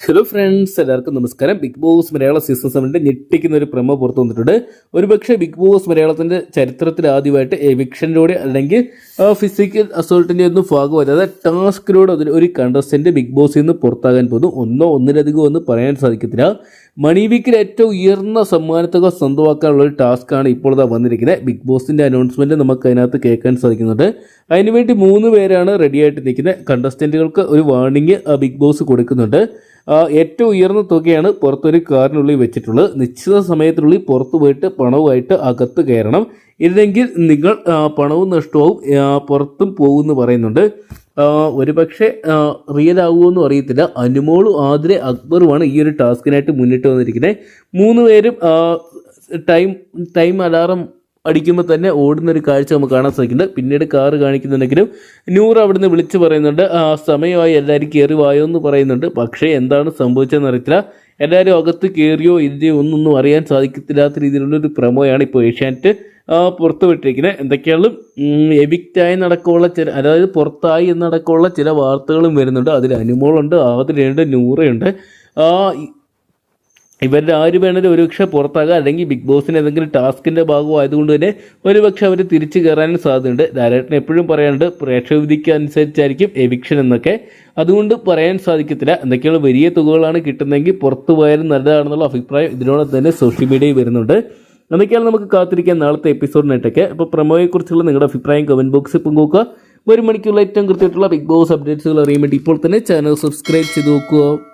Hello friends എല്ലാവർക്കും നമസ്കാരം. Big Boss Malayalam season സെവനിന്റെ ഞെട്ടിക്കുന്ന ഒരു പ്രമോ പുറത്തു വന്നിട്ടുണ്ട്. ഒരുപക്ഷെ ബിഗ് ബോസ് മലയാളത്തിന്റെ ചരിത്രത്തിൽ ആദ്യമായിട്ട് എവിക്ഷനിലൂടെ അല്ലെങ്കിൽ ഫിസിക്കൽ അസോൾട്ടിന്റെ ഒന്നും ഭാഗമായിട്ട് അല്ലാതെ ടാസ്കിലൂടെ അതിൽ ഒരു കണ്ടസ്റ്റന്റ് ബിഗ് ബോസിൽ നിന്ന് പുറത്താകാൻ പോകുന്നു. ഒന്നോ ഒന്നിലധികമോ എന്ന് പറയാൻ സാധിക്കത്തില്ല. മണി വീക്കിൽ ഏറ്റവും ഉയർന്ന സമ്മാനത്തുക സ്വന്തമാക്കാനുള്ള ഒരു ടാസ്ക്കാണ് ഇപ്പോൾ ഇതാ വന്നിരിക്കുന്നത്. ബിഗ് ബോസിന്റെ അനൗൺസ്മെന്റ് നമുക്ക് അതിനകത്ത് കേൾക്കാൻ സാധിക്കുന്നുണ്ട്. അതിനുവേണ്ടി മൂന്ന് പേരാണ് റെഡിയായിട്ട് നിൽക്കുന്നത്. കണ്ടസ്റ്റന്റുകൾക്ക് ഒരു വാർണിംഗ് ബിഗ് ബോസ് കൊടുക്കുന്നുണ്ട്. ഏറ്റവും ഉയർന്ന തുകയാണ് പുറത്തൊരു കാറിനുള്ളിൽ വെച്ചിട്ടുള്ളത്. നിശ്ചിത സമയത്തിനുള്ളിൽ പുറത്തു പോയിട്ട് പണവുമായിട്ട് അകത്ത് കയറണം. ഇല്ലെങ്കിൽ നിങ്ങൾ പണവും നഷ്ടവും പുറത്തും പോകുമെന്ന് പറയുന്നുണ്ട്. ഒരുപക്ഷെ റിയൽ ആവുമെന്നും അറിയത്തില്ല. അനുമോളും ആതിരെ അക്ബറുമാണ് ഈ ഒരു ടാസ്കിനായിട്ട് മുന്നിട്ട് വന്നിരിക്കുന്നത്. മൂന്ന് പേരും ടൈം ടൈം അലാറം അടിക്കുമ്പോൾ തന്നെ ഓടുന്ന ഒരു കാഴ്ച നമുക്ക് കാണാൻ സാധിക്കുന്നുണ്ട്. പിന്നീട് കാറ് കാണിക്കുന്നുണ്ടെങ്കിലും നൂറ് അവിടുന്ന് വിളിച്ചു പറയുന്നുണ്ട്. ആ സമയമായി എല്ലാവരും കയറി വായോ എന്ന് പറയുന്നുണ്ട്. പക്ഷേ എന്താണ് സംഭവിച്ചതെന്ന് അറിയത്തില്ല. എല്ലാവരും അകത്ത് കയറിയോ ഇല്ലയോ ഒന്നും അറിയാൻ സാധിക്കത്തില്ലാത്ത രീതിയിലുള്ളൊരു പ്രമോയാണ് ഇപ്പോൾ ഏഷ്യാനെറ്റ് പുറത്തുവിട്ടിരിക്കുന്നത്. എന്തൊക്കെയാണ്? എവിക്റ്റായി നടക്കമുള്ള ചില അതായത് പുറത്തായി എന്നടക്കമുള്ള ചില വാർത്തകളും വരുന്നുണ്ട്. അതിൽ അനുമോളുണ്ട് ആതിരയുണ്ട് നൂറയുണ്ട്. ഇവരുടെ ആര് വേണേലും ഒരുപക്ഷെ പുറത്താകാം. അല്ലെങ്കിൽ ബിഗ് ബോസിന് ഏതെങ്കിലും ടാസ്കിന്റെ ഭാഗമായതുകൊണ്ട് തന്നെ ഒരുപക്ഷെ അവർ തിരിച്ചു കയറാനും സാധ്യതയുണ്ട്. ധാരാട്ടൻ എപ്പോഴും പറയാനുണ്ട് പ്രേക്ഷക വിധിക്ക് അനുസരിച്ചായിരിക്കും എവിക്ഷൻ എന്നൊക്കെ. അതുകൊണ്ട് പറയാൻ സാധിക്കത്തില്ല. എന്തൊക്കെയുള്ള വലിയ തുകകളാണ് കിട്ടുന്നതെങ്കിൽ പുറത്തു പോയാലും നല്ലതാണെന്നുള്ള അഭിപ്രായം ഇതിനോടൊപ്പം തന്നെ സോഷ്യൽ മീഡിയയിൽ വരുന്നുണ്ട്. എന്തൊക്കെയാണ് നമുക്ക് കാത്തിരിക്കാൻ നാളത്തെ എപ്പിസോഡിനായിട്ടൊക്കെ? അപ്പോൾ പ്രമോയെക്കുറിച്ചുള്ള നിങ്ങളുടെ അഭിപ്രായം കമന്റ് ബോക്സിൽ പങ്കുവെക്കുക. ഒരു മണിക്കുള്ള ഏറ്റവും കൃത്യമായിട്ടുള്ള ബിഗ് ബോസ് അപ്ഡേറ്റ്സുകൾ അറിയാൻ വേണ്ടി ഇപ്പോൾ തന്നെ ചാനൽ സബ്സ്ക്രൈബ് ചെയ്ത് നോക്കുക.